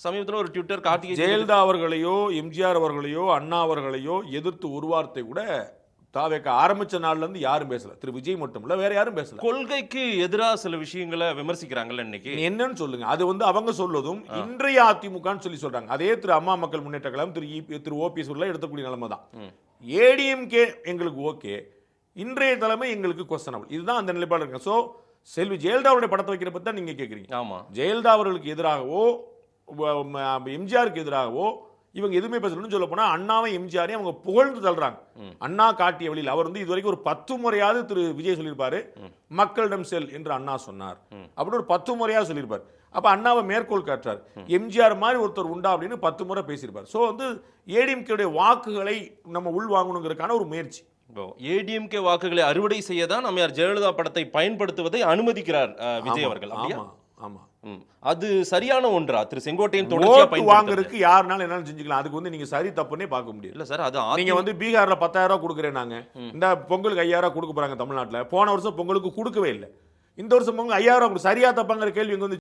சமீபத்துல ஒரு ட்விட்டர் கார்த்திகை ஜெயலலிதா அவர்களையோ எம்ஜிஆர் அவர்களையோ அண்ணா அவர்களையோ எதிர்த்து ஒரு வார்த்தை கூட தாவேக்க ஆரம்பிச்ச நாள்ல இருந்து யாரும் பேசல. திரு விஜய் மட்டும் இல்ல வேற யாரும் பேசல. கொள்கைக்கு எதிரா சில விஷயங்களை விமர்சிக்கிறாங்கல்ல இன்னைக்கு. என்னன்னு சொல்லுங்க. அது வந்து அவங்க சொல்வதும் இன்றைய அதிமுகன்னு சொல்லி சொல்றாங்க. அதே திரு அம்மா மக்கள் முன்னேற்ற கழகம் திரு இபி திரு ஓபிஎஸ் உள்ள எடுத்தக்கூடிய நிலைமை தான். ஏடிஎம்கே எங்களுக்கு ஓகே. இன்றைய தலைமை எங்களுக்கு கொஸ்டனபிள் இதுதான் அந்த நிலைப்பாடு இருக்கு ஸோ செல்வி ஜெயலலிதாவுடைய படத்தை வைக்கிற பத்தி தான் நீங்க கேக்குறீங்க. ஆமா. ஜெயலலிதா அவர்களுக்கு எதிராகவோ எம்ஜிஆருக்கு எதிராகவோ இவங்க எதுவுமே பேசலன்னு சொல்ல போனா அண்ணாவை எம்ஜிஆரையும் அவங்க புகழ்ந்து தள்ளுறாங்க. அண்ணா காட்டிய வழியில். அவர் வந்து இதுவரைக்கும் ஒரு பத்து முறையாவது திரு விஜய் சொல்லியிருப்பாரு. மக்களிடம் செல் என்று அண்ணா சொன்னார். அப்படின்னு ஒரு பத்து முறையாவது சொல்லியிருப்பார். அப்ப அண்ணாவை மேற்கோள் காட்டுறார். எம்ஜிஆர் மாதிரி ஒருத்தர் உண்டா அப்படின்னு பத்து முறை பேசியிருப்பார். ஸோ வந்து ஏடிஎம்கேடைய வாக்குகளை நம்ம உள் வாங்கணுங்கிறதுக்கான ஒரு முயற்சி. ஏடிஎம்கே வாக்குகளை அறுவடை செய்ய தான் நம்மார் ஜெயலலிதா படத்தை பயன்படுத்துவதை அனுமதிக்கிறார் விஜய் அவர்கள் ஆமா. ஆமா. ம். அது சரியான ஒன்றா? திரு செங்கோட்டையன் தொடர்ச்சியா ஓட்டு பயன்படுத்துறது. வாங்குறதுக்கு யாருனாலும் என்னாலும் செஞ்சுக்கலாம். அதுக்கு வந்து நீங்க சரி தப்புன்னே பார்க்க முடியாது. இல்ல சார் அது நீங்க வந்து பீகார்ல பத்தாயிரம் ரூபாய் கொடுக்குறேன் நாங்க. இந்த பொங்கலுக்கு ஐயாயிரம் ரூபாய் கொடுக்க போறாங்க தமிழ்நாட்டுல. போன வருஷம் பொங்கலுக்கு கொடுக்கவே இல்லை. இந்த வருஷம் பொங்கல் ஐயாயிரம் சரியா தப்பாங்கிற கேள்வி இங்க வந்து